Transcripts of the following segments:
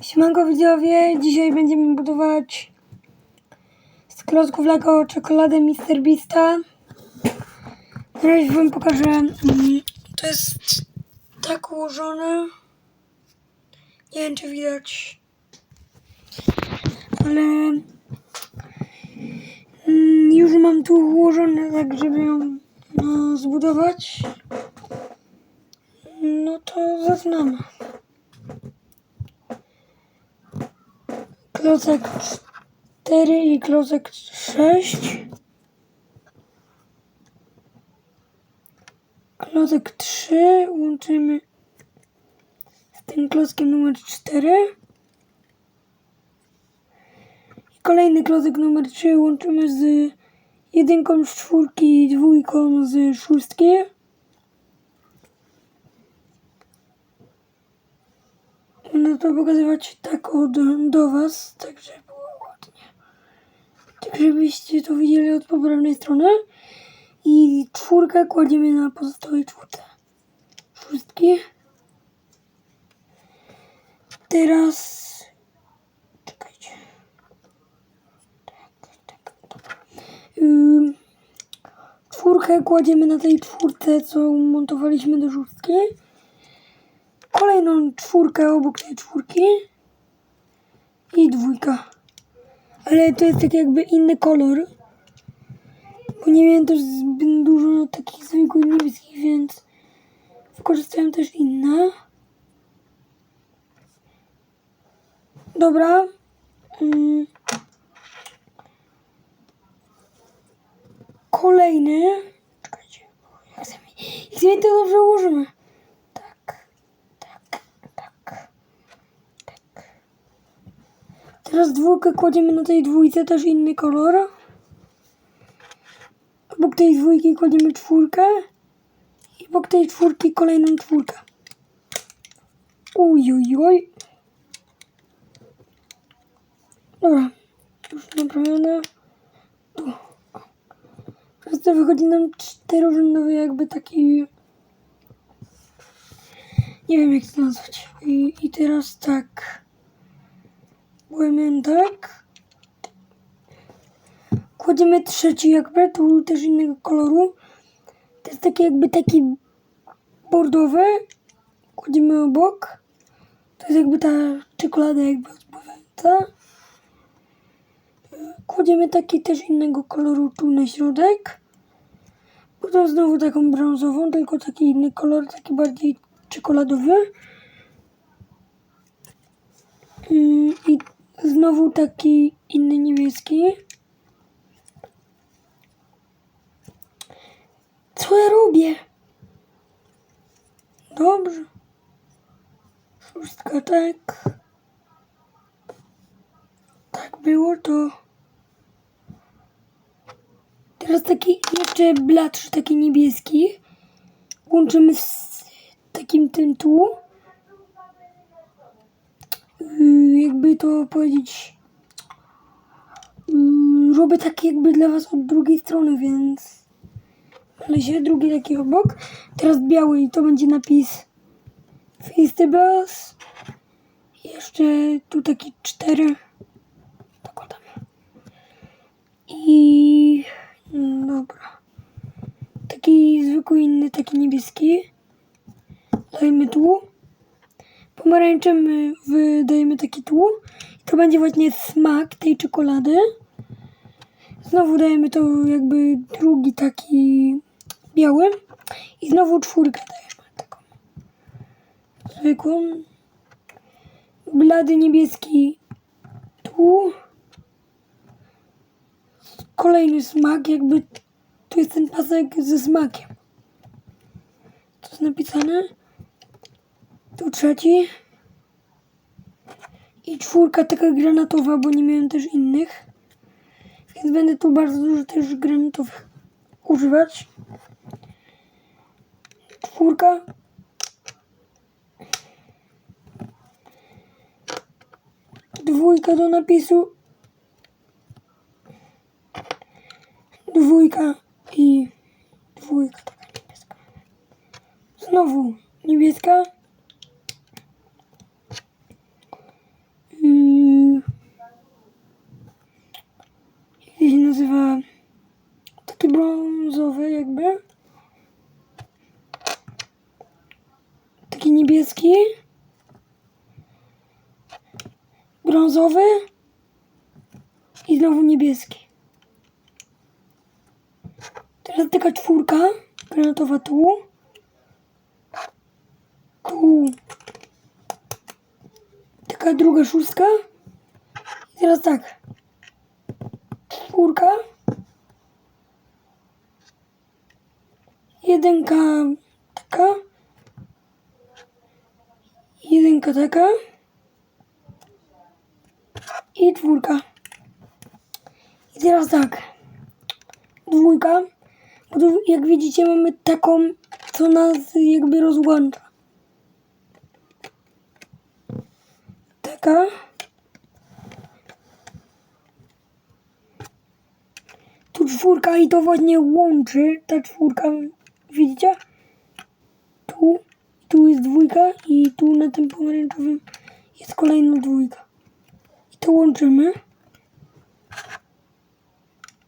Siemanko widzowie, dzisiaj będziemy budować z klocków Lego czekoladę Mr. Beasta. Na razie wam pokażę. mm, To jest tak ułożone. Nie wiem czy widać. Ale mm, już mam tu ułożone tak, żeby ją no, zbudować. No to zaczynamy. Klocek 4 i klocek 6. Klocek 3 łączymy z tym klockiem numer 4. I kolejny klocek numer 3 łączymy z jedynką z czwórki i dwójką z szóstki. Będę to pokazywać tak od do was, tak żeby było ładnie. Tak żebyście to widzieli od poprawnej strony. I czwórkę kładziemy na pozostałej czwórce. Szóstki. Teraz... Czekajcie. Tak, tak, dobra. Czwórkę kładziemy na tej czwórce, co montowaliśmy do szóstki kolejną czwórkę obok tej czwórki i dwójka. Ale to jest tak jakby inny kolor, bo nie miałem też zbyt dużo takich zwykłych niebieskich, więc wykorzystałem też inne. Dobra. Mm. Kolejny. Czekajcie, jak sobie to dobrze ułożymy. Tak, tak, tak, tak. Teraz dwójkę kładziemy na tej dwójce, też inny kolor. Obok tej dwójki kładziemy czwórkę. I obok tej czwórki kolejną czwórkę. Uj, uj, uj. Dobra, już naprawione. Przez to wychodzi nam czterorzędowy jakby taki nie wiem jak to nazwać. I, i teraz tak. Byłem tak. Kładziemy trzeci jakby, tu też innego koloru. To jest taki jakby taki bordowy. Kładziemy obok. To jest jakby ta czekolada jakby odpływająca. Kładziemy taki też innego koloru tu na środek. Potem znowu taką brązową, tylko taki inny kolor, taki bardziej czekoladowy. I znowu taki inny niebieski. Co ja robię? Dobrze. Szóstka tak. Tak było to. Teraz taki jeszcze bladszy, taki niebieski. Łączymy z takim tym tu. Yy, jakby to powiedzieć. Yy, robię tak jakby dla was od drugiej strony, więc. Ale się drugi taki obok. Teraz biały i to będzie napis Festivals. Jeszcze tu taki cztery. Dokładam. I mm, dobra. Taki zwykły inny, taki niebieski. Dajemy tu. Pomarańczem wydajemy taki tu. I to będzie właśnie smak tej czekolady. Znowu dajemy to jakby drugi taki biały. I znowu czwórkę dajemy taką. Zwykłą. Blady niebieski tu. Kolejny smak, jakby tu jest ten pasek ze smakiem. Co jest napisane? Tu trzeci. I czwórka taka granatowa, bo nie miałem też innych. Więc będę tu bardzo dużo też granatowych używać. Czwórka. Dwójka do napisu. Dwójka i dwójka. Znowu taki brązowy jakby. Taki niebieski. Brązowy. I znowu niebieski. Teraz taka czwórka granatowa tu. Tu. Taka druga szóstka. I teraz tak. Czwórka. Jedynka taka. Jedynka taka. I czwórka. I teraz tak. Dwójka. Bo tu, jak widzicie mamy taką, co nas jakby rozłącza. Taka. Czwórka i to właśnie łączy ta czwórka. Widzicie? Tu, tu jest dwójka i tu na tym pomarańczowym jest kolejna dwójka. I to łączymy.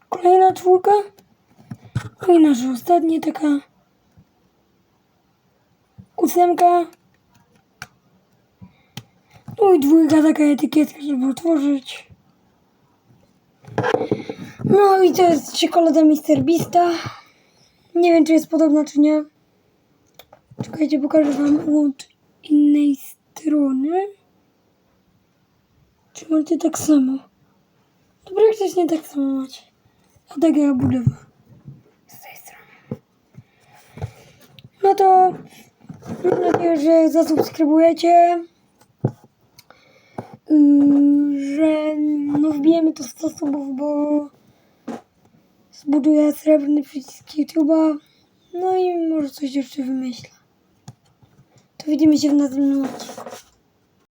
Kolejna czwórka. No i nasza ostatnia taka ósemka. No i dwójka taka etykietka, żeby otworzyć. No i to jest czekolada Mr. Beasta. Nie wiem, czy jest podobna, czy nie. Czekajcie, pokażę wam od innej strony. Czy macie tak samo? Dobra, jak coś nie tak samo macie. A tak jak budowa. Z tej strony. No to mam nadzieję, że zasubskrybujecie. Yy, że no wbijemy to 100 subów, bo zbuduję srebrny przycisk YouTube'a. No i może coś jeszcze wymyślę. To widzimy się w następnym odcinku.